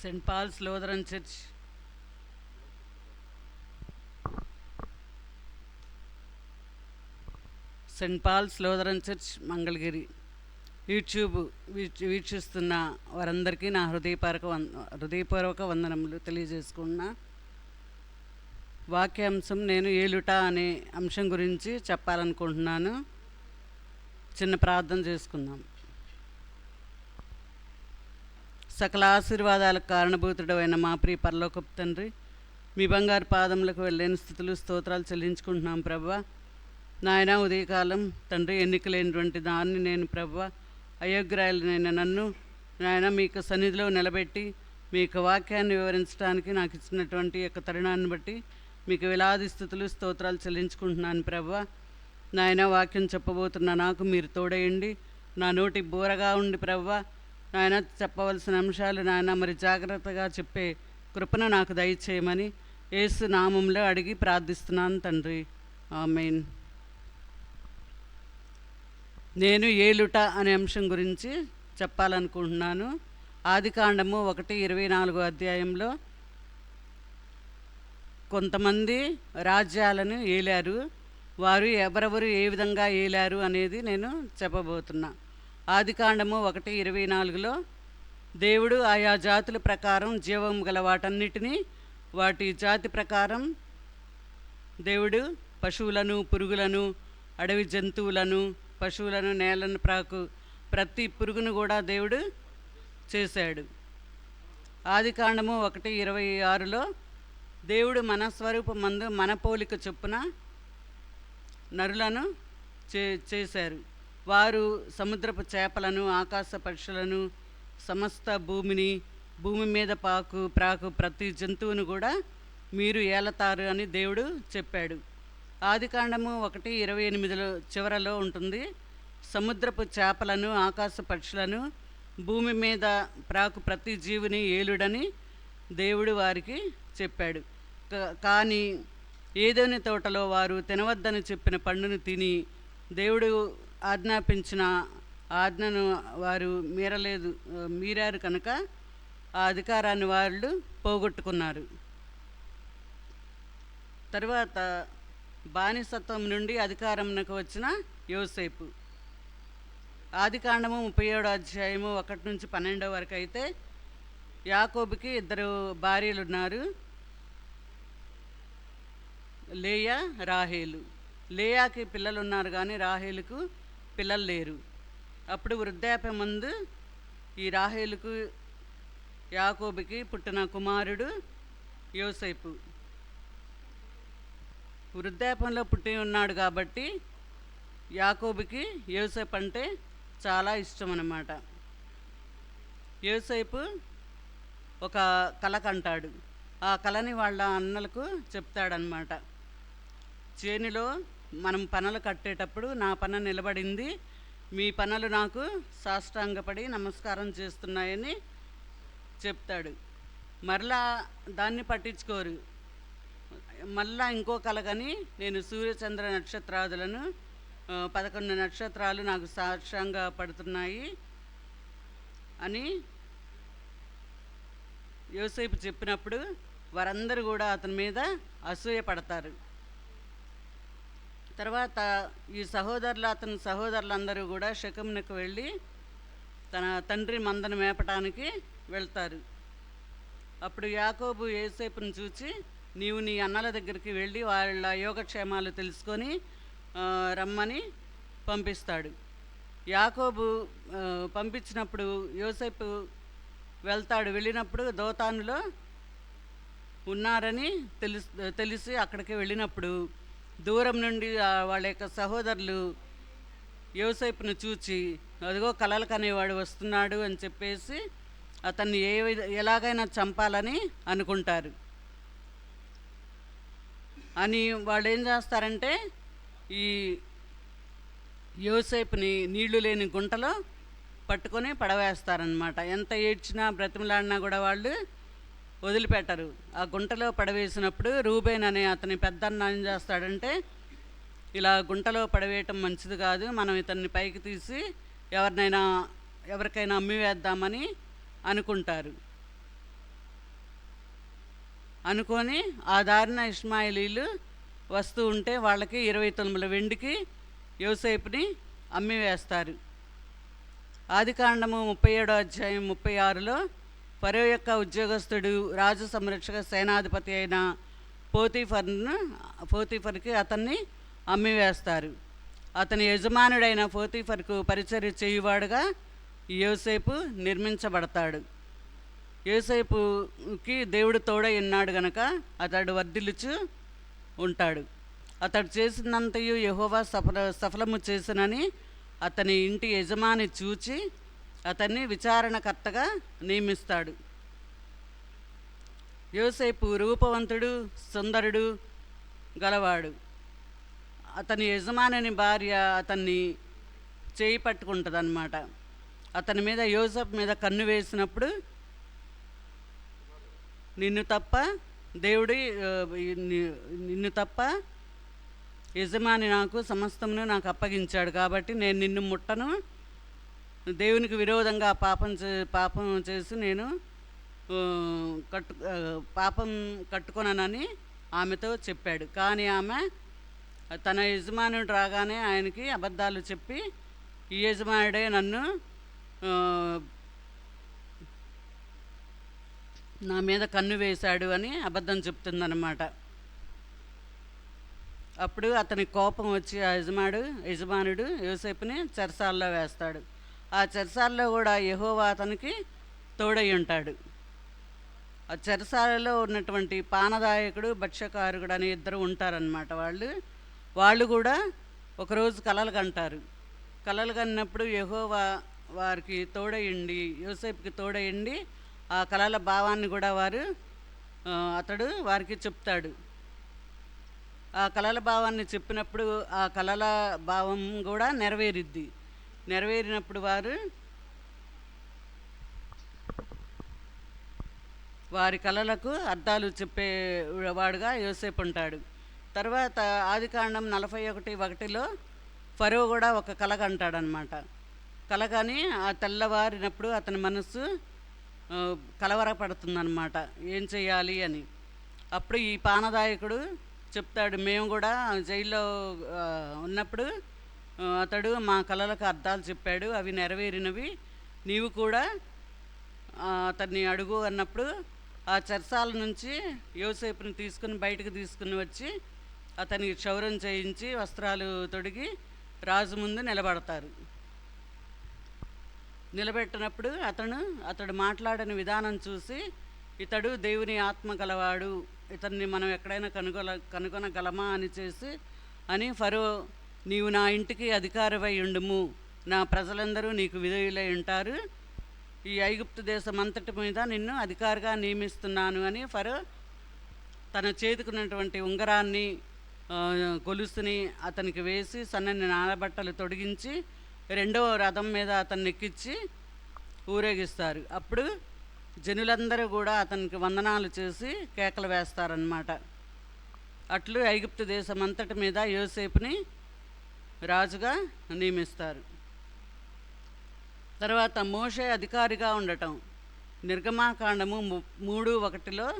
Saint Paul's Lutheran church Saint Paul's Lutheran church Mangalagiri YouTube వీక్షిస్తున్న వారందరికీ నా హృదయపూర్వక హృదయపూర్వక వందనములు తెలియజేసుకున్నా వాక్యాంశం నేను ఏలుట అనే అంశం గురించి చెప్పాలనుకుంటున్నాను. చిన్న ప్రార్థన చేసుకుందాం. సకల ఆశీర్వాదాలకు కారణభూతుడమైన మా ప్రియ పరలోకపు తండ్రి మీ బంగారు పాదములకు వెళ్ళలేని స్థితులు స్తోత్రాలు చెల్లించుకుంటున్నాం ప్రభ్వ. నాయన ఉదయకాలం తండ్రి ఎన్నికలేనటువంటి దాన్ని నేను ప్రభా అయోగ్రాయులనైన నన్ను నాయన మీకు సన్నిధిలో నిలబెట్టి మీ యొక్క వాక్యాన్ని వివరించడానికి నాకు ఇచ్చినటువంటి యొక్క తరుణాన్ని బట్టి మీకు విలాది స్థుతులు స్తోత్రాలు చెల్లించుకుంటున్నాను ప్రభ్వ. నాయన వాక్యం చెప్పబోతున్న నాకు మీరు తోడేయండి నా నోటి బూరగా ఉండి ప్రవ్వా నాయన చెప్పవలసిన అంశాలు నాయన మరి జాగ్రత్తగా చెప్పే కృపను నాకు దయచేయమని ఏసు నామంలో అడిగి ప్రార్థిస్తున్నాను తండ్రి. ఆమెన్. నేను ఏలుట అనే అంశం గురించి చెప్పాలనుకుంటున్నాను. ఆదికాండము ఒకటి ఇరవై నాలుగో అధ్యాయంలో కొంతమంది రాజ్యాలను ఏలారు వారు ఎవరెవరు ఏ విధంగా ఏలారు అనేది నేను చెప్పబోతున్నా. ఆదికాండము ఒకటి ఇరవై నాలుగులో దేవుడు ఆయా జాతుల ప్రకారం జీవం గల వాటన్నిటినీ వాటి జాతి ప్రకారం దేవుడు పశువులను పురుగులను అడవి జంతువులను పశువులను నేలను ప్రాకు ప్రతి పురుగును కూడా దేవుడు చేశాడు. ఆదికాండము ఒకటి ఇరవై ఆరులో దేవుడు మన స్వరూపమందు మన పోలిక చొప్పున నరులను చే చేశారు. వారు సముద్రపు చేపలను ఆకాశ పక్షులను సమస్త భూమిని భూమి మీద పాకు ప్రాకు ప్రతి జంతువును కూడా మీరు ఏలతారు అని దేవుడు చెప్పాడు. ఆదికాండము ఒకటి ఇరవై ఎనిమిదిలో చివరలో ఉంటుంది. సముద్రపు చేపలను ఆకాశ పక్షులను భూమి మీద ప్రాకు ప్రతి జీవిని ఏలుడని దేవుడు వారికి చెప్పాడు. కానీ ఏదోని తోటలో వారు తినవద్దని చెప్పిన పండును తిని దేవుడు ఆజ్ఞాపించిన ఆజ్ఞను వారు మీరలేదు మీరారు కనుక ఆ అధికారాన్ని వాళ్ళు పోగొట్టుకున్నారు. తరువాత బానిసత్వం నుండి అధికారంకు వచ్చిన యోసేపు. ఆదికాండము ముప్పై ఏడో అధ్యాయము ఒకటి నుంచి పన్నెండో వరకు అయితే యాకోబుకి ఇద్దరు భార్యలు ఉన్నారు లేయా రాహేలు. లేయాకి పిల్లలు ఉన్నారు కానీ రాహేలుకు పిల్లలు లేరు. అప్పుడు వృద్ధాప్య ముందు ఈ రాహేలుకు యాకోబుకి పుట్టిన కుమారుడు యోసేపు. వృద్ధాప్యంలో పుట్టి ఉన్నాడు కాబట్టి యాకోబుకి యోసేపు అంటే చాలా ఇష్టం అన్నమాట. యోసేపు ఒక కల కంటాడు. ఆ కళని వాళ్ళ అన్నలకు చెప్తాడనమాట చేనిలో మనం పనులు కట్టేటప్పుడు నా పన నిలబడింది మీ పనులు నాకు సాష్టాంగపడి నమస్కారం చేస్తున్నాయని చెప్తాడు. మరలా దాన్ని పట్టించుకోరు. మళ్ళా ఇంకో కలగని నేను సూర్యచంద్ర నక్షత్రాదులను పదకొండు నక్షత్రాలు నాకు సాక్ష్యంగా పడుతున్నాయి అని యోసేపు చెప్పినప్పుడు వారందరూ కూడా అతని మీద అసూయ పడతారు. తర్వాత ఈ సహోదరులు అతని సహోదరులందరూ కూడా శకమునకు వెళ్ళి తన తండ్రి మందను మేపటానికి వెళ్తారు. అప్పుడు యాకోబు ఏసేపును చూచి నీవు నీ అన్నల దగ్గరికి వెళ్ళి వాళ్ళ యోగక్షేమాలు తెలుసుకొని రమ్మని పంపిస్తాడు. యాకోబు పంపించినప్పుడు యోసేపు వెళ్తాడు. వెళ్ళినప్పుడు దోతానులో ఉన్నారని తెలుసు తెలిసి అక్కడికి వెళ్ళినప్పుడు దూరం నుండి వాళ్ళ యొక్క సహోదరులు యోసేపును చూచి అదిగో కలలు కనేవాడు వస్తున్నాడు అని చెప్పేసి అతన్ని ఏ విధ ఎలాగైనా చంపాలని అనుకుంటారు. అని వాళ్ళు ఏం చేస్తారంటే ఈ యోసేపుని నీళ్ళు లేని గుంటలో పట్టుకొని పడవేస్తారనమాట ఎంత ఏడ్చినా బ్రతిమలాడినా కూడా వాళ్ళు వదిలిపెట్టరు. ఆ గుంటలో పడవేసినప్పుడు రూబేన్ అనే అతని పెద్దన్న ఏం చేస్తాడంటే ఇలా గుంటలో పడవేయటం మంచిది కాదు మనం ఇతన్ని పైకి తీసి ఎవరినైనా ఎవరికైనా అమ్మివేద్దామని అనుకుంటారు. అనుకొని ఆ దారిన ఇస్మాయిలీలు వస్తూ ఉంటే వాళ్ళకి ఇరవై తొమ్మిది వెండికి యోసేపుని అమ్మివేస్తారు. ఆదికాండము ముప్పై ఏడో అధ్యాయం ముప్పై ఆరులో ఫరో యొక్క ఉద్యోగస్తుడు రాజు సంరక్షక సేనాధిపతి అయిన పోతీఫర్ను పోతీఫర్కి అతన్ని అమ్మివేస్తారు. అతని యజమానుడైన పోతీఫర్కు పరిచర్య చేయువాడుగా యోసేపు నిర్మించబడతాడు. యోసేపుకి దేవుడు తోడై ఉన్నాడు గనక అతడు వర్ధిల్లుచు ఉంటాడు. అతడు చేసినంతయు యహోవా సఫల సఫలము చేసినని అతని ఇంటి యజమాని చూచి అతన్ని విచారణకర్తగా నియమిస్తాడు. యోసేపు రూపవంతుడు సుందరుడు గలవాడు. అతని యజమానిని భార్య అతన్ని చేయి పట్టుకుంటుంది అతని మీద యోసఫ్ మీద కన్ను వేసినప్పుడు నిన్ను తప్ప దేవుడి నిన్ను తప్ప యజమాని నాకు సమస్తమును నాకు అప్పగించాడు కాబట్టి నేను నిన్ను ముట్టను దేవునికి విరోధంగా పాపం చే పాపం చేసి నేను కట్టు పాపం కట్టుకొననని ఆమెతో చెప్పాడు. కానీ ఆమె తన యజమానుడు రాగానే ఆయనకి అబద్ధాలు చెప్పి ఈ యజమానుడే నన్ను నా మీద కన్ను వేశాడు అని అబద్ధం చెప్తుందన్నమాట. అప్పుడు అతని కోపం వచ్చి ఆ యజమాడు యజమానుడు యోసేపుని చెరసాల్లో వేస్తాడు. ఆ చెరసాలలో కూడా యహోవా అతనికి తోడై ఉంటాడు. ఆ చెరసాలలో ఉన్నటువంటి పానదాయకుడు భక్ష్యకారుడు అనే ఇద్దరు ఉంటారనమాట వాళ్ళు. వాళ్ళు కూడా ఒకరోజు కలలు కంటారు. కలలు కన్నప్పుడు యహోవా వారికి తోడయండి యోసేపుకి తోడయండి ఆ కళల భావాన్ని కూడా వారు అతడు వారికి చెప్తాడు. ఆ కళల భావాన్ని చెప్పినప్పుడు ఆ కళల భావం కూడా నెరవేరిద్ది. నెరవేరినప్పుడు వారు వారి కళలకు అర్థాలు చెప్పే వాడుగా యోసేపు ఉంటాడు. తర్వాత ఆదికాండం నలభై ఒకటి ఒకటిలో ఫరో కూడా ఒక కలగ అంటాడనమాట. కళ ఆ తెల్లవారినప్పుడు అతని మనస్సు కలవరపడుతుందనమాట. ఏం చేయాలి అని. అప్పుడు ఈ పానదాయకుడు చెప్తాడు మేము కూడా జైల్లో ఉన్నప్పుడు అతడు మా కళలకు అర్థాలు చెప్పాడు అవి నెరవేరినవి. నీవు కూడా అతన్ని అడుగు అన్నప్పుడు ఆ చెరసాల నుంచి యోసేపుని తీసుకుని బయటకు తీసుకుని వచ్చి అతనికి క్షౌరం చేయించి వస్త్రాలు తొడిగి రాజు ముందు నిలబడతారు. నిలబెట్టినప్పుడు అతను అతడు మాట్లాడిన విధానం చూసి ఇతడు దేవుని ఆత్మ గలవాడు ఇతన్ని మనం ఎక్కడైనా కనుగొల కనుగొనగలమా అని చేసి అని ఫరో నీవు నా ఇంటికి అధికారివై ఉండుము. నా ప్రజలందరూ నీకు విధేయులై ఉంటారు. ఈ ఐగుప్తు దేశం అంతటి మీద నిన్ను అధికారిగా నియమిస్తున్నాను అని ఫరో తన చేతికున్నటువంటి ఉంగరాన్ని గొలుసుని అతనికి వేసి సన్నని నానబట్టలు తొడిగించి రెండవ రథం మీద అతన్ని ఎక్కించి ఊరేగిస్తారు. అప్పుడు జనులందరూ కూడా అతనికి వందనాలు చేసి కేకలు వేస్తారనమాట అట్లు ఐగుప్తు దేశం అంతటి మీద యోసేపుని రాజుగా నియమిస్తారు. తర్వాత మోషే అధికారిగా ఉండటం. నిర్గమాకాండము మూడు ఒకటిలో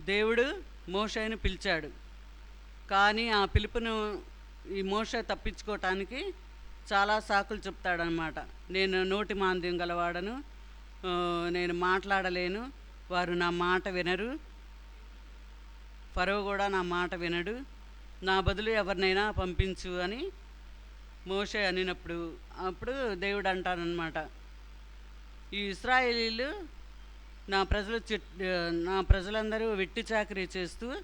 దేవుడు మోషేను పిలిచాడు. కానీ ఆ పిలుపును ఈ మోషే తప్పించుకోవటానికి చాలా సాకులు చెప్తాడనమాట నేను నోటి మాంద్యం గలవాడను నేను మాట్లాడలేను వారు నా మాట వినరు ఫరో కూడా నా మాట వినడు నా బదులు ఎవరినైనా పంపించు అని మోషే అనినప్పుడు అప్పుడు దేవుడు అంటానన్నమాట. ఈ ఇస్రాయేలీలు నా ప్రజలు చిట్ నా ప్రజలందరూ వెట్టి చాకరీ చేస్తూ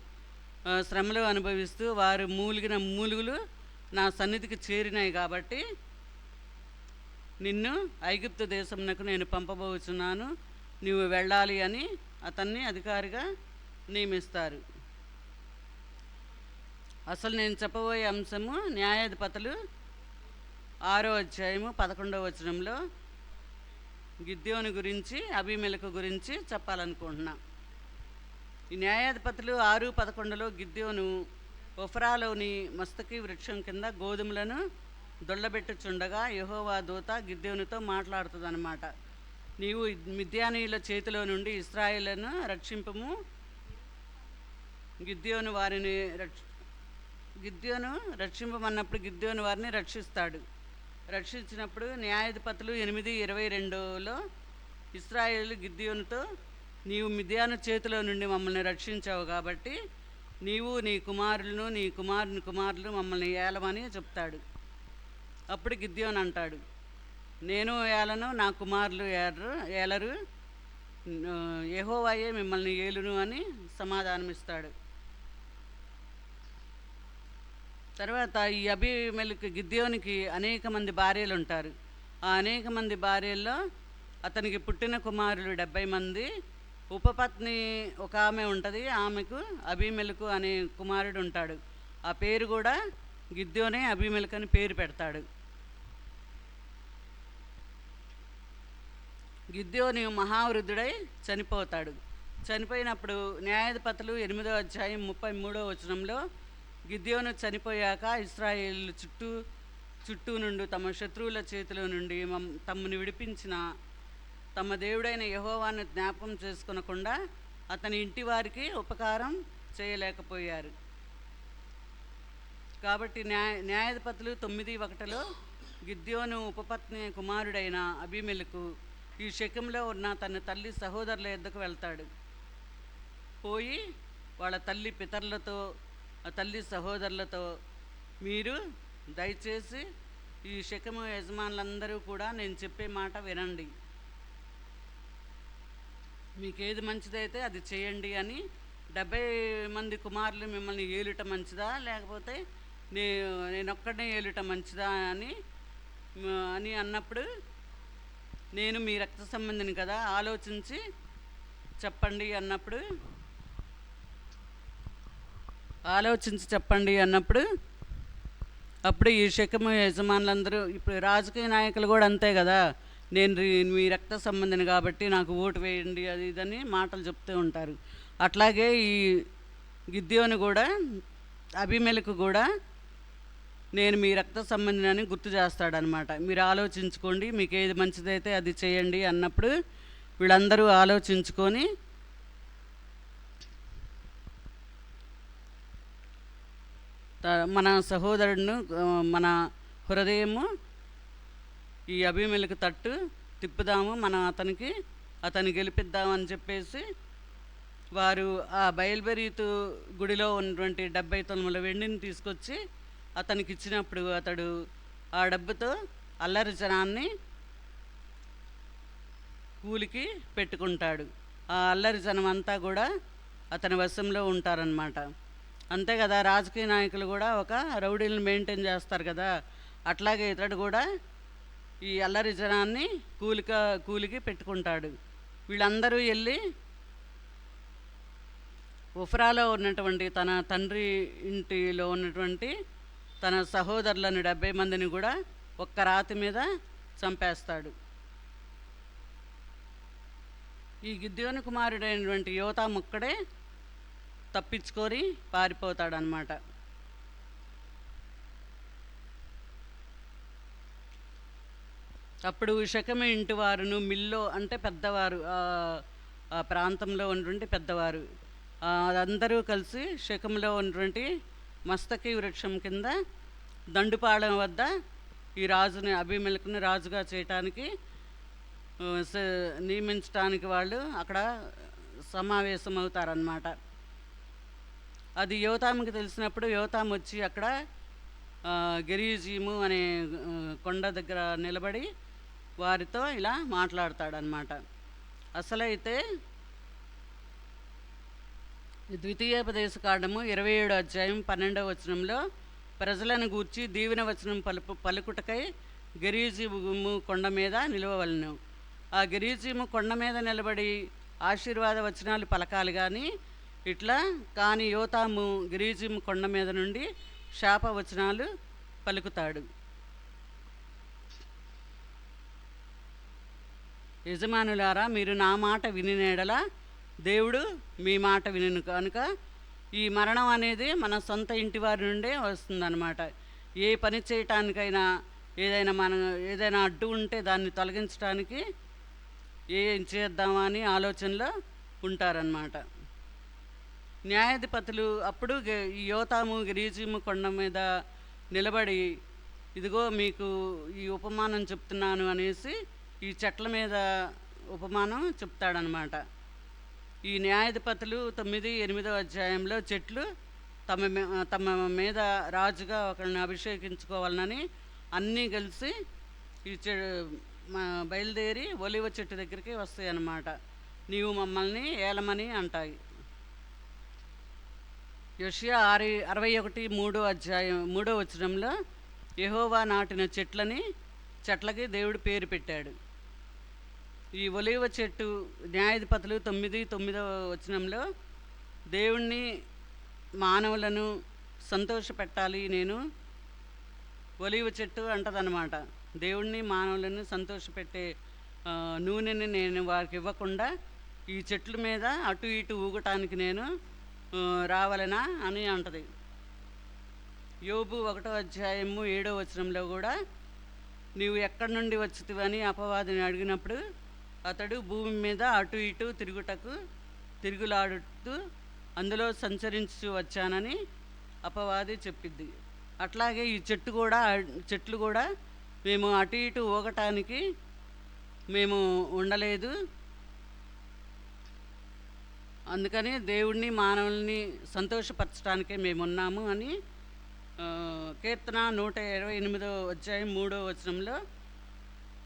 శ్రమలు అనుభవిస్తూ వారు మూలిగిన మూలుగులు నా సన్నిధికి చేరినాయి కాబట్టి నిన్ను ఐగుప్తు దేశంనకు నేను పంపబోచున్నాను. నీవు వెళ్ళాలి అని అతన్ని అధికారిగా నియమిస్తారు. అసలు నేను చెప్పబోయే అంశము న్యాయాధిపతులు ఆరో అధ్యాయము పదకొండవ వచనంలో గిద్యోని గురించి అభిమెలకు గురించి చెప్పాలనుకుంటున్నా. ఈ న్యాయాధిపతులు ఆరు పదకొండులో గిద్యోను ఒఫరాలోని మస్తకి వృక్షం కింద గోధుమలను దొల్లబెట్టుచుండగా యహోవా దూత గిద్యోనితో మాట్లాడుతుందన్నమాట. నీవు మిద్యానీయుల చేతిలో నుండి ఇస్రాయిలను రక్షింపము. గిద్యోను వారిని రక్ష గిద్యోను రక్షింపమన్నప్పుడు గిద్యోను వారిని రక్షిస్తాడు. రక్షించినప్పుడు న్యాయాధిపతులు ఎనిమిది ఇరవై రెండులో ఇస్రాయేల్ గిద్యోనుతో నీవు మిథ్యాను చేతిలో నుండి మమ్మల్ని రక్షించావు కాబట్టి నీవు నీ కుమారులను నీ కుమారుని కుమారులు మమ్మల్ని ఏలమని చెప్తాడు. అప్పుడు గిద్యోన్ అంటాడు నేను ఏలను నా కుమారులు ఏలరు ఏలరు యెహోవాయే మిమ్మల్ని ఏలును అని సమాధానమిస్తాడు. తర్వాత ఈ అభిమెలకు గిద్యోనికి అనేక మంది భార్యలు ఉంటారు ఆ అనేక మంది భార్యల్లో అతనికి పుట్టిన కుమారులు డెబ్బై మంది. ఉపపత్ని ఒక ఆమె ఉంటుంది. ఆమెకు అభిమెలకు అనే కుమారుడు ఉంటాడు. ఆ పేరు కూడా గిద్యోనే అభిమెలకు అని పేరు పెడతాడు. గిద్యోని మహావృద్ధుడై చనిపోతాడు. చనిపోయినప్పుడు న్యాయాధిపతులు ఎనిమిదో అధ్యాయం ముప్పై మూడో వచనంలో గిద్యోను చనిపోయాక ఇస్రాయేల్ చుట్టూ చుట్టూ నుండి తమ శత్రువుల చేతిలో నుండి మమ్ తమను విడిపించిన తమ దేవుడైన యహోవాన్ని జ్ఞాపం చేసుకునకుండా అతని ఇంటి వారికి ఉపకారం చేయలేకపోయారు. కాబట్టి న్యాయ న్యాయాధిపతులు తొమ్మిది ఒకటిలో గిద్యోను ఉపపత్ని కుమారుడైన అభిమెలకు ఈ శకంలో ఉన్న తన తల్లి సహోదరుల ఎద్దకు వెళ్తాడు. పోయి వాళ్ళ తల్లి పితరులతో తల్లి సహోదరులతో మీరు దయచేసి ఈ శకము యజమానులందరూ కూడా నేను చెప్పే మాట వినండి. మీకు ఏది మంచిదైతే అది చేయండి అని డెబ్బై మంది కుమారులు మిమ్మల్ని ఏలుట మంచిదా? లేకపోతే నే నేనొక్కడే ఏలుట మంచిదా అని అని అన్నప్పుడు నేను మీ రక్త సంబంధిని కదా ఆలోచించి చెప్పండి అన్నప్పుడు ఆలోచించి చెప్పండి అన్నప్పుడు అప్పుడు ఈ శకము యజమానులందరూ ఇప్పుడు రాజకీయ నాయకులు కూడా అంతే కదా. నేను మీ రక్త సంబంధిని కాబట్టి నాకు ఓటు వేయండి అది ఇదని మాటలు చెప్తూ ఉంటారు. అట్లాగే ఈ గిద్యోని కూడా అభిమెలకు కూడా నేను మీ రక్త సంబంధిని గుర్తు చేస్తాడనమాట మీరు ఆలోచించుకోండి మీకు ఏది మంచిదైతే అది చేయండి అన్నప్పుడు వీళ్ళందరూ ఆలోచించుకొని మన సహోదరుడును మన హృదయము ఈ అభిమేలకు తట్టు తిప్పుదాము మనం అతనికి అతన్ని గెలిపిద్దామని చెప్పేసి వారు ఆ బయల్బెరీతు గుడిలో ఉన్నటువంటి డెబ్బై తొమ్మిది వెండిని తీసుకొచ్చి అతనికి ఇచ్చినప్పుడు అతడు ఆ డబ్బుతో అల్లరి జనాన్ని కూలికి పెట్టుకుంటాడు. ఆ అల్లరి జనం అంతా కూడా అతని వశంలో ఉంటారనమాట అంతే కదా రాజకీయ నాయకులు కూడా ఒక రౌడీలను మెయింటైన్ చేస్తారు కదా. అట్లాగే ఇతడు కూడా ఈ అల్లరి జనాన్ని కూలిక కూలికి పెట్టుకుంటాడు. వీళ్ళందరూ వెళ్ళి ఉఫ్రాలో ఉన్నటువంటి తన తండ్రి ఇంటిలో ఉన్నటువంటి తన సహోదరులను డెబ్బై మందిని కూడా ఒక్క రాతి మీద చంపేస్తాడు. ఈ గిద్యోని కుమారుడైనటువంటి యువత ముక్కడే తప్పించుకొని పారిపోతాడనమాట అప్పుడు శకమి ఇంటి వారును మిల్లో అంటే పెద్దవారు ఆ- ప్రాంతంలో ఉన్నటువంటి పెద్దవారు అందరూ కలిసి శకంలో ఉన్నటువంటి మస్తకి వృక్షం కింద దండుపాళెం వద్ద ఈ రాజుని అభిమలకుని రాజుగా చేయటానికి నియమించటానికి నియమించడానికి వాళ్ళు అక్కడ సమావేశమవుతారనమాట అది యోతాముకి తెలిసినప్పుడు యోతాం వచ్చి అక్కడ గెరీజీము అనే కొండ దగ్గర నిలబడి వారితో ఇలా మాట్లాడతాడనమాట అసలైతే ద్వితీయోపదేశ కాండము ఇరవై ఏడు అధ్యాయం పన్నెండవ వచనంలో ప్రజలను గూర్చి దీవెన వచనం పలుపు పలుకుటకై గిరీజీము కొండ మీద నిలవవలను. ఆ గిరీజీము కొండ మీద నిలబడి ఆశీర్వాద వచనాలు పలకాలి కానీ ఇట్లా కానీ యోతాము గిరీజీము కొండ మీద నుండి శాపవచనాలు పలుకుతాడు. యజమానులారా మీరు నా మాట వినినేడల దేవుడు మీ మాట వినను కనుక ఈ మరణం అనేది మన సొంత ఇంటి వారి నుండే వస్తుందన్నమాట. ఏ పని చేయటానికైనా ఏదైనా మన ఏదైనా అడ్డు ఉంటే దాన్ని తొలగించడానికి ఏం చేద్దామా అని ఆలోచనలో ఉంటారన్నమాట. న్యాయాధిపతులు అప్పుడు గె- ఈ యోతాము గిరీజీము కొండ మీద నిలబడి ఇదిగో మీకు ఈ ఉపమానం చెప్తున్నాను అనేసి ఈ చెట్ల మీద ఉపమానం చెప్తాడనమాట. ఈ న్యాయాధిపతులు తొమ్మిది ఎనిమిదో అధ్యాయంలో చెట్లు తమ తమ మీద రాజుగా ఒకరిని అభిషేకించుకోవాలని అన్నీ కలిసి ఈ చె బయలుదేరి ఒలివ చెట్టు దగ్గరికి వస్తాయి అన్నమాట నీవు మమ్మల్ని ఏలమని అంటాయి. యోషియా ఆరు అరవై ఒకటి మూడో అధ్యాయం మూడో వచనంలో యహోవా నాటిన చెట్లని చెట్లకి దేవుడు పేరు పెట్టాడు. ఈ ఒలివ చెట్టు న్యాయాధిపతులు తొమ్మిది తొమ్మిదవ వచనంలో దేవుణ్ణి మానవులను సంతోషపెట్టాలి నేను ఒలివ చెట్టు అంటదనమాట దేవుణ్ణి మానవులను సంతోషపెట్టే నూనెని నేను వారికి ఇవ్వకుండా ఈ చెట్ల మీద అటు ఇటు ఊగటానికి నేను రావాలనా అని అంటది. యోబు ఒకటో అధ్యాయము ఏడో వచనంలో కూడా నీవు ఎక్కడి నుండి వచ్చితివని అపవాదిని అడిగినప్పుడు అతడు భూమి మీద అటు ఇటు తిరుగుటకు తిరుగులాడుతూ అందులో సంచరించు వచ్చానని అపవాది చెప్పిద్ది. అట్లాగే ఈ చెట్టు కూడా చెట్లు కూడా మేము అటు ఇటు ఊగటానికి మేము ఉండలేదు. అందుకని దేవుణ్ణి మానవుల్ని సంతోషపరచడానికే మేము ఉన్నాము అని కీర్తన నూట ఇరవై ఎనిమిదో అధ్యాయం మూడో వచనంలో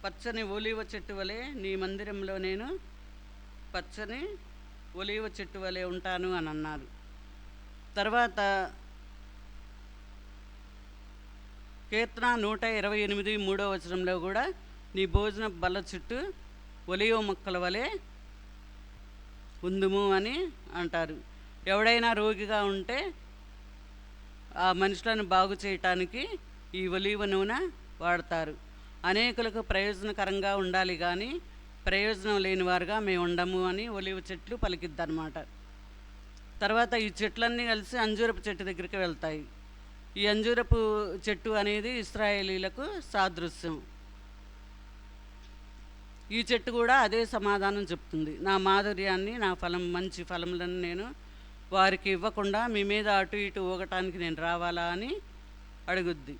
పచ్చని ఒలివ చెట్టు వలె నీ మందిరంలో నేను పచ్చని ఒలివ చెట్టు వలె ఉంటాను అని అన్నారు. తర్వాత కీర్తన నూట ఇరవై ఎనిమిది మూడో వచనంలో కూడా నీ భోజన బల్ల చుట్టూ ఒలివ మొక్కల వలె ఉందుము అని అంటారు. ఎవడైనా రోగిగా ఉంటే ఆ మనుషులను బాగు చేయటానికి ఈ ఒలీవ నూనె వాడతారు. అనేకులకు ప్రయోజనకరంగా ఉండాలి కానీ ప్రయోజనం లేని వారుగా మేము ఉండము అని ఒలివ చెట్లు పలికిద్దనమాట తర్వాత ఈ చెట్లన్నీ కలిసి అంజూరపు చెట్టు దగ్గరికి వెళ్తాయి. ఈ అంజూరపు చెట్టు అనేది ఇస్రాయేలీలకు సాదృశ్యం. ఈ చెట్టు కూడా అదే సమాధానం చెప్తుంది. నా మాధుర్యాన్ని నా ఫలం మంచి ఫలములను నేను వారికి ఇవ్వకుండా మీ మీద అటు ఇటు ఊగటానికి నేను రావాలా అని అడుగుద్ది.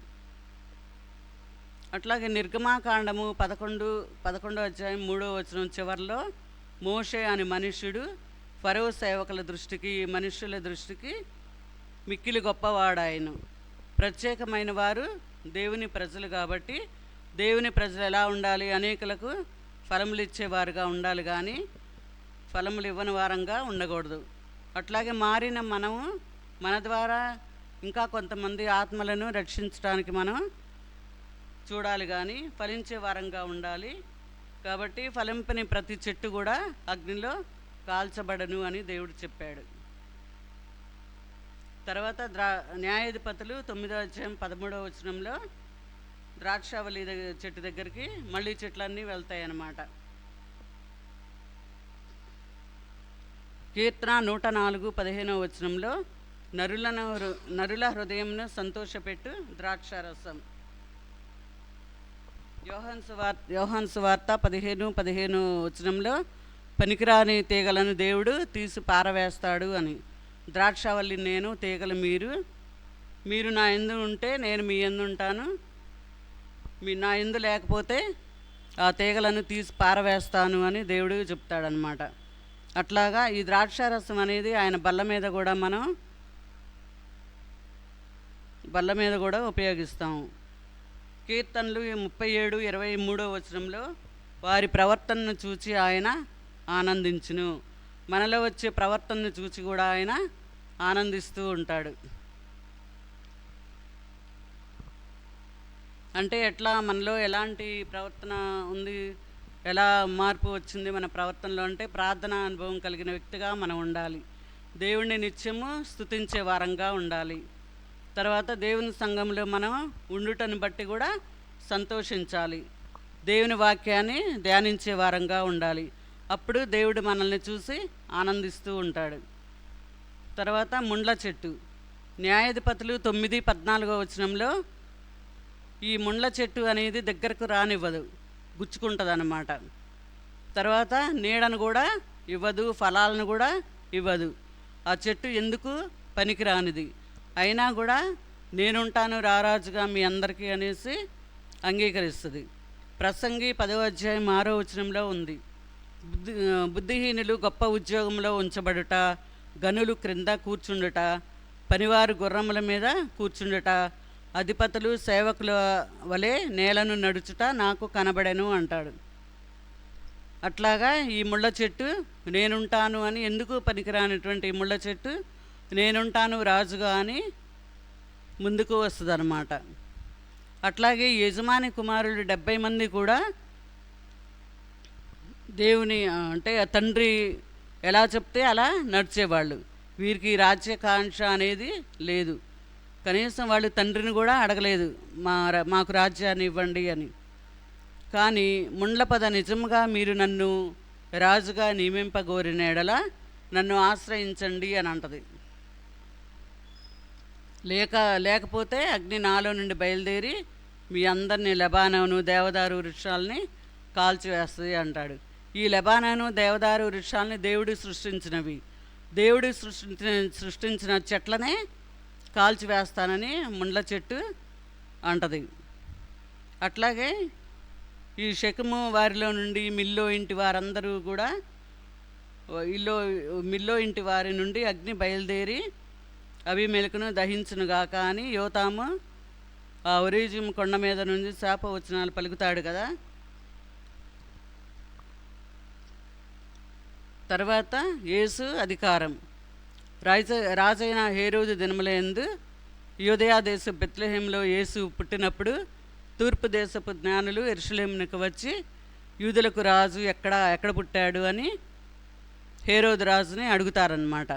అట్లాగే నిర్గమాకాండము పదకొండు పదకొండో అధ్యాయం మూడో వచనం చివరిలో మోషే అనే మనుష్యుడు ఫరో సేవకుల దృష్టికి మనుష్యుల దృష్టికి మిక్కిలి గొప్పవాడాయను. ప్రత్యేకమైన వారు దేవుని ప్రజలు కాబట్టి దేవుని ప్రజలు ఎలా ఉండాలి అనేకులకు ఫలములు ఇచ్చేవారుగా ఉండాలి కానీ ఫలములు ఇవ్వని వారంగా ఉండకూడదు. అట్లాగే మారిన మనము మన ద్వారా ఇంకా కొంతమంది ఆత్మలను రక్షించడానికి మనం చూడాలి కానీ ఫలించే వారంగా ఉండాలి. కాబట్టి ఫలింపని ప్రతి చెట్టు కూడా అగ్నిలో కాల్చబడను అని దేవుడు చెప్పాడు. తర్వాత ద్రా న్యాయాధిపతులు తొమ్మిదో అధ్యాయం పదమూడవ వచనంలో ద్రాక్షావళి దగ్గర చెట్టు దగ్గరికి మళ్ళీ చెట్లన్నీ వెళ్తాయి అన్నమాట కీర్తన నూట నాలుగు పదిహేనవ వచనంలో నరులను నరుల హృదయంను సంతోషపెట్టు ద్రాక్షారసం. యోహాన్ సువార్త యోహాన్ సువార్త పదిహేను పదిహేను వచనంలో పనికిరాని తీగలను దేవుడు తీసి పారవేస్తాడు అని. ద్రాక్షావల్లి నేను తీగలు మీరు మీరు నా ఎందు ఉంటే నేను మీ ఎందు ఉంటాను. మీ నా ఎందు లేకపోతే ఆ తీగలను తీసి పారవేస్తాను అని దేవుడు చెప్తాడనమాట అట్లాగా ఈ ద్రాక్షారసం అనేది ఆయన బల్ల మీద కూడా మనం బల్ల మీద కూడా ఉపయోగిస్తాము. కీర్తనలు ముప్పై ఏడు ఇరవై మూడో వచనంలో వారి ప్రవర్తనను చూచి ఆయన ఆనందించును. మనలో వచ్చే ప్రవర్తనను చూచి కూడా ఆయన ఆనందిస్తూ ఉంటాడు. అంటే ఎట్లా మనలో ఎలాంటి ప్రవర్తన ఉంది? ఎలా మార్పు వచ్చింది మన ప్రవర్తనలో? అంటే ప్రార్థన అనుభవం కలిగిన వ్యక్తిగా మనం ఉండాలి. దేవుణ్ణి నిత్యము స్తుతించే వారంగా ఉండాలి. తర్వాత దేవుని సంఘంలో మనం ఉండుటను బట్టి కూడా సంతోషించాలి. దేవుని వాక్యాన్ని ధ్యానించే వారంగా ఉండాలి. అప్పుడు దేవుడు మనల్ని చూసి ఆనందిస్తూ ఉంటాడు. తర్వాత ముండ్ల చెట్టు. న్యాయాధిపతులు తొమ్మిది పద్నాలుగో వచనంలో ఈ ముండ్ల చెట్టు అనేది దగ్గరకు రానివ్వదు. గుచ్చుకుంటుంది అన్నమాట తర్వాత నీడను కూడా ఇవ్వదు ఫలాలను కూడా ఇవ్వదు. ఆ చెట్టు ఎందుకు పనికిరానిది? అయినా కూడా నేనుంటాను రారాజుగా మీ అందరికీ అనేసి అంగీకరిస్తుంది. ప్రసంగి పదవ అధ్యాయం ఆరో వచనంలో ఉంది. బుద్ధి బుద్ధిహీనులు గొప్ప ఉద్యోగంలో ఉంచబడుట గనులు క్రింద కూర్చుండుట పనివారు గుర్రముల మీద కూర్చుండుట అధిపతులు సేవకుల వలె నేలను నడుచుట నాకు కనబడెను అంటాడు. అట్లాగా ఈ ముళ్ళ చెట్టు నేనుంటాను అని ఎందుకు పనికిరానటువంటి ఈ ముళ్ళ చెట్టు? నేనుంటాను రాజుగా అని ముందుకు వస్తుందన్నమాట. అట్లాగే యజమాని కుమారులు డెబ్బై మంది కూడా దేవుని అంటే ఆ తండ్రి ఎలా చెప్తే అలా నడిచేవాళ్ళు. వీరికి రాజ్యకాంక్ష అనేది లేదు. కనీసం వాళ్ళు తండ్రిని కూడా అడగలేదు మా రా- మాకు రాజ్యాన్ని ఇవ్వండి అని. కానీ ముండ్లపద నిజంగా మీరు నన్ను రాజుగా నియమింపగోరిన ఎడల నన్ను ఆశ్రయించండి అని అంటది. లేక లేకపోతే అగ్ని నాలో నుండి బయలుదేరి మీ అందరినీ లెబానోను దేవదారు వృక్షాలని కాల్చివేస్తుంది అంటాడు. ఈ లెబానోను దేవదారు వృక్షాలని దేవుడు సృష్టించినవి. దేవుడు సృష్టించిన సృష్టించిన చెట్లనే కాల్చి వేస్తానని ముండ్ల చెట్టు అంటది. అట్లాగే ఈ శకము వారిలో నుండి మిల్లో ఇంటి వారందరూ కూడా ఇల్లో మిల్లో ఇంటి వారి నుండి అగ్ని బయలుదేరి అభిమెలకును దహించునుగాక అని యోతాము ఆ ఒరిజిం కొండ మీద నుంచి శాప వచనాలు పలుకుతాడు కదా. తర్వాత యేసు అధికారం. రాజ రాజైన హేరోదు దినములందు యోదయా దేశ బెత్లెహేంలో యేసు పుట్టినప్పుడు తూర్పు దేశపు జ్ఞానులు ఎరుషలేమునకు వచ్చి యూదులకు రాజు ఎక్కడ ఎక్కడ పుట్టాడు అని హేరోదు రాజుని అడుగుతారనమాట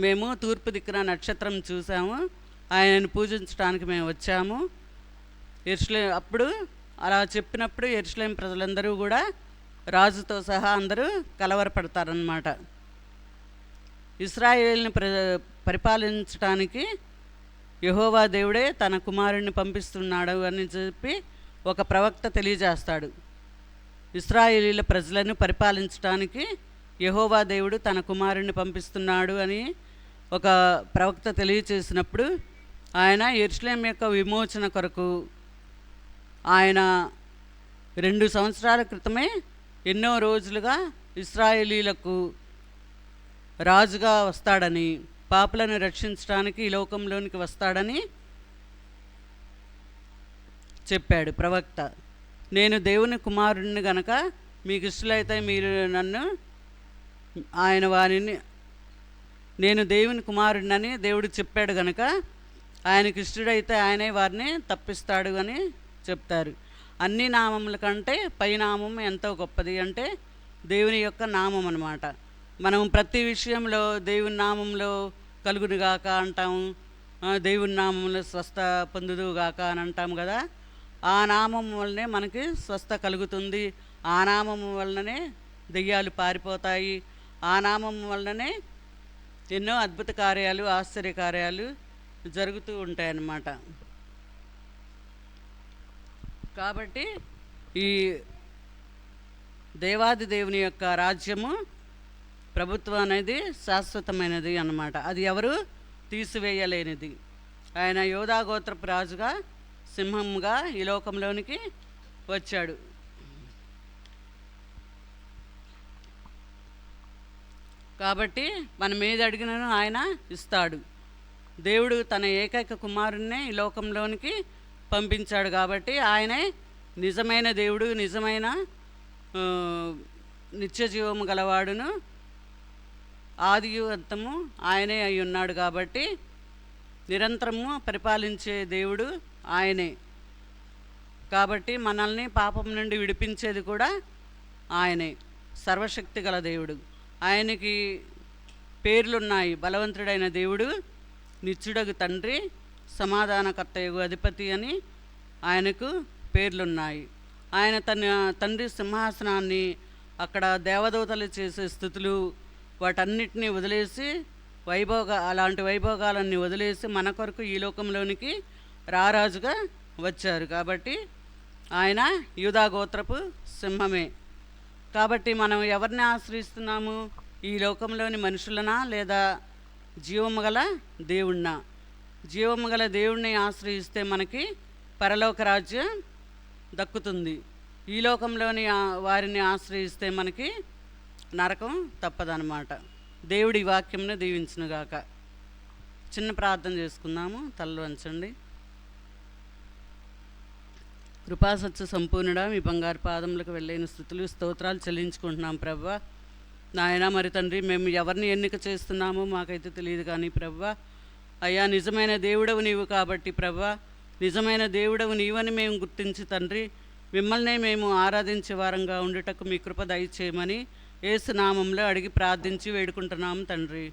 మేము తూర్పు దిక్కున నక్షత్రం చూసాము ఆయనను పూజించడానికి మేము వచ్చాము. ఎరుసలే అప్పుడు అలా చెప్పినప్పుడు ఎరుసలేం ప్రజలందరూ కూడా రాజుతో సహా అందరూ కలవరపడతారనమాట ఇస్రాయేల్ని ప్ర పరిపాలించడానికి యహోవా దేవుడే తన కుమారుణ్ణి పంపిస్తున్నాడు అని చెప్పి ఒక ప్రవక్త తెలియజేస్తాడు. ఇస్రాయేలీల ప్రజలను పరిపాలించడానికి యహోవా దేవుడు తన కుమారుణ్ణి పంపిస్తున్నాడు అని ఒక ప్రవక్త తెలియచేసినప్పుడు ఆయన ఎరుసలేం యొక్క విమోచన కొరకు ఆయన రెండు సంవత్సరాల క్రితమే ఎన్నో రోజులుగా ఇస్రాయేలీలకు రాజుగా వస్తాడని పాపులను రక్షించడానికి ఈ లోకంలోనికి వస్తాడని చెప్పాడు ప్రవక్త. నేను దేవుని కుమారుడిని గనక మీకు ఇష్టలైతే మీరు నన్ను ఆయన వారిని నేను దేవుని కుమారుడినని దేవుడు చెప్పాడు గనక ఆయనకి ఇష్టడైతే ఆయనే వారిని తప్పిస్తాడు అని చెప్తారు. అన్ని నామముల కంటే పై నామం ఎంతో గొప్పది అంటే దేవుని యొక్క నామం అన్నమాట. మనం ప్రతి విషయంలో దేవుని నామంలో కలుగునుగాక అంటాం. దేవుని నామంలో స్వస్థ పొందుదుగాక అని అంటాం కదా. ఆ నామం వల్లనే మనకి స్వస్థ కలుగుతుంది. ఆ నామం వలననే దెయ్యాలు పారిపోతాయి. ఆ నామం వలననే ఎన్నో అద్భుత కార్యాలు ఆశ్చర్య కార్యాలు జరుగుతూ ఉంటాయన్నమాట. కాబట్టి ఈ దేవాది దేవుని యొక్క రాజ్యము ప్రభుత్వం అనేది శాశ్వతమైనది అన్నమాట. అది ఎవరు? తీసివేయలేనిది. ఆయన యోధాగోత్రపు రాజుగా సింహంగా ఈ లోకంలోనికి వచ్చాడు. కాబట్టి మనం ఏది అడిగినను ఆయన ఇస్తాడు. దేవుడు తన ఏకైక కుమారుణ్ణే ఈ లోకంలోనికి పంపించాడు కాబట్టి ఆయనే నిజమైన దేవుడు నిజమైన నిత్య జీవము గలవాడును ఆదియు అంతము ఆయనే అయి ఉన్నాడు కాబట్టి నిరంతరము పరిపాలించే దేవుడు ఆయనే. కాబట్టి మనల్ని పాపం నుండి విడిపించేది కూడా ఆయనే. సర్వశక్తి గల దేవుడు. ఆయనకి పేర్లున్నాయి. బలవంతుడైన దేవుడు నిత్యుడగు తండ్రి సమాధానకర్త యుగు అధిపతి అని ఆయనకు పేర్లున్నాయి. ఆయన తన తండ్రి సింహాసనాన్ని అక్కడ దేవదూతలు చేసే స్థుతులు వాటన్నిటినీ వదిలేసి వైభోగ అలాంటి వైభోగాలన్నీ వదిలేసి మన కొరకు ఈ లోకంలోనికి రారాజుగా వచ్చారు. కాబట్టి ఆయన యూదా గోత్రపు సింహమే. కాబట్టి మనం ఎవరిని ఆశ్రయిస్తున్నాము? ఈ లోకంలోని మనుషులనా లేదా జీవము గల దేవుణ్ణా? జీవము గల దేవుణ్ణి ఆశ్రయిస్తే మనకి పరలోక రాజ్యం దక్కుతుంది. ఈ లోకంలోని వారిని ఆశ్రయిస్తే మనకి నరకం తప్పదనమాట దేవుడి వాక్యంను దీవించునుగాక. చిన్న ప్రార్థన చేసుకుందాము తలలు వంచండి. కృపాసత్య సంపూర్ణుడా మీ బంగారు పాదములకు వెళ్ళైన స్థుతులు స్తోత్రాలు చెల్లించుకుంటున్నాం ప్రభా. నాయన మరి తండ్రి మేము ఎవరిని ఎన్నిక చేస్తున్నామో మాకైతే తెలియదు కానీ ప్రభా. అయ్యా నిజమైన దేవుడవు నీవు కాబట్టి ప్రభా. నిజమైన దేవుడవు నీవని మేము గుర్తించి తండ్రి మిమ్మల్నే మేము ఆరాధించే వారంగా ఉండుటకు మీ కృప దయచేయమని ఏసు నామంలో అడిగి ప్రార్థించి వేడుకుంటున్నాం తండ్రి.